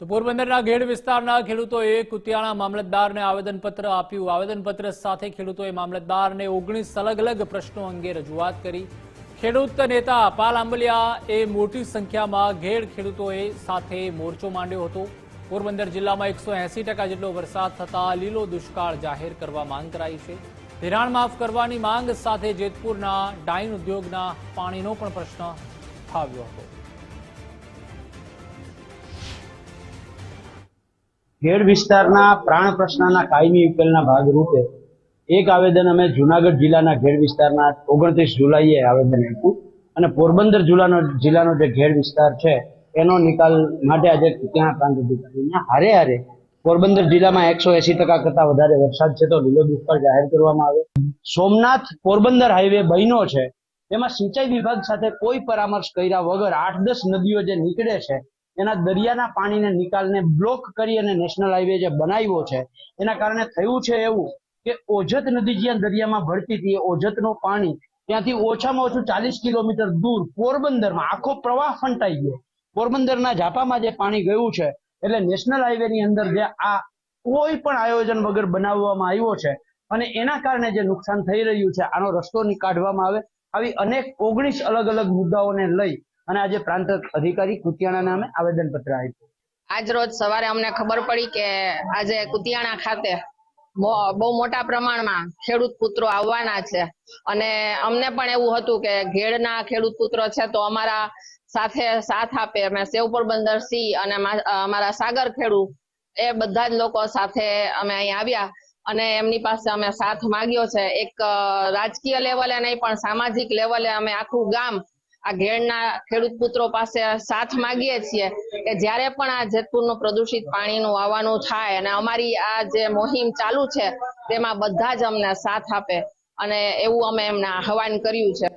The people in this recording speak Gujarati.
તો પોરબંદરના ઘેડ વિસ્તારના ખેડૂતોએ કુતિયાણા મામલતદારને આવેદનપત્ર આપ્યું. આવેદનપત્ર સાથે ખેડૂતોએ મામલતદારને ઓગણીસ અલગ અલગ પ્રશ્નો અંગે રજૂઆત કરી. ખેડૂત નેતા પાલ આંબલિયા એ મોટી સંખ્યામાં ઘેડ ખેડૂતોએ સાથે મોરચો માંડ્યો હતો. પોરબંદર જિલ્લામાં એકસો જેટલો વરસાદ થતા લીલો દુષ્કાળ જાહેર કરવા માંગ કરાઈ છે. ધિરાણ માફ કરવાની માંગ સાથે જેતપુરના ડાઇન ઉદ્યોગના પાણીનો પણ પ્રશ્ન ઉઠાવ્યો હતો. ખેડ વિસ્તારના પ્રાણ પ્રશ્નના કાયમી ઉકેલના ભાગરૂપે એક આવેદન અમે જુનાગઢ જિલ્લાના ઘેડ વિસ્તારના ઓગણત્રીસ જુલાઈએ આવેદન આપ્યું. અને પોરબંદર જિલ્લાનો જિલ્લાનો જે ઘેડ વિસ્તાર છે, એનો નિકાલ માટે આજે ત્યાં પ્રાંત અધિકારીને હારે હારે પોરબંદર જિલ્લામાં એકસો એસી ટકા કરતા વધારે વરસાદ છે તો લીલો દુષ્કાળ જાહેર કરવામાં આવે. સોમનાથ પોરબંદર હાઈવે બન્યો છે, તેમાં સિંચાઈ વિભાગ સાથે કોઈ પરામર્શ કર્યા વગર આઠ દસ નદીઓ જે નીકળે છે એના દરિયાના પાણીને નિકાલને બ્લોક કરી અને નેશનલ હાઈવે જે બનાવ્યો છે, એના કારણે થયું છે એવું કે ઓજત નદી જ્યાં દરિયામાં ભળતી હતી, એ ઓજતનું પાણી ત્યાંથી ઓછામાં ઓછું ચાલીસ કિલોમીટર દૂર પોરબંદરમાં, આખો પ્રવાહ ફંટાઈ ગયો. પોરબંદરના ઝાપામાં જે પાણી ગયું છે, એટલે નેશનલ હાઈવેની અંદર જે આ કોઈ પણ આયોજન વગર બનાવવામાં આવ્યો છે, અને એના કારણે જે નુકસાન થઈ રહ્યું છે, આનો રસ્તો કાઢવામાં આવે, આવી અનેક ઓગણીસ અલગ અલગ મુદ્દાઓને લઈ અને આજે પ્રાંત અધિકારી કુતિયાણા નામે આવેદન પત્ર આપ્યું. આજ રોજ સવારે અમને ખબર પડી કે આજે કુતિયાણા ખાતે બહુ મોટા પ્રમાણમાં ખેડૂત પુત્રો આવવાના છે. અને અમને પણ એવું હતું કે ઘેડના ખેડૂત પુત્રો છે તો અમારા સાથે સાથ આપે. અમે સેવપુર બંદર સી અને અમારા સાગર ખેડૂત એ બધા જ લોકો સાથે અમે અહીં આવ્યા. અને એમની પાસે અમે સાથ માંગ્યો છે. એક રાજકીય લેવલે નહીં પણ સામાજિક લેવલે અમે આખું ગામ આ ઘેડના ખેડૂત પુત્રો પાસે સાથ માગીએ છીએ કે જ્યારે પણ આ જેતપુરનું પ્રદૂષિત પાણીનું આવવાનું થાય અને અમારી આ જે મોહિમ ચાલુ છે, તેમાં બધા જ અમને સાથ આપે અને એવું અમે એમને આહવાન કર્યું છે.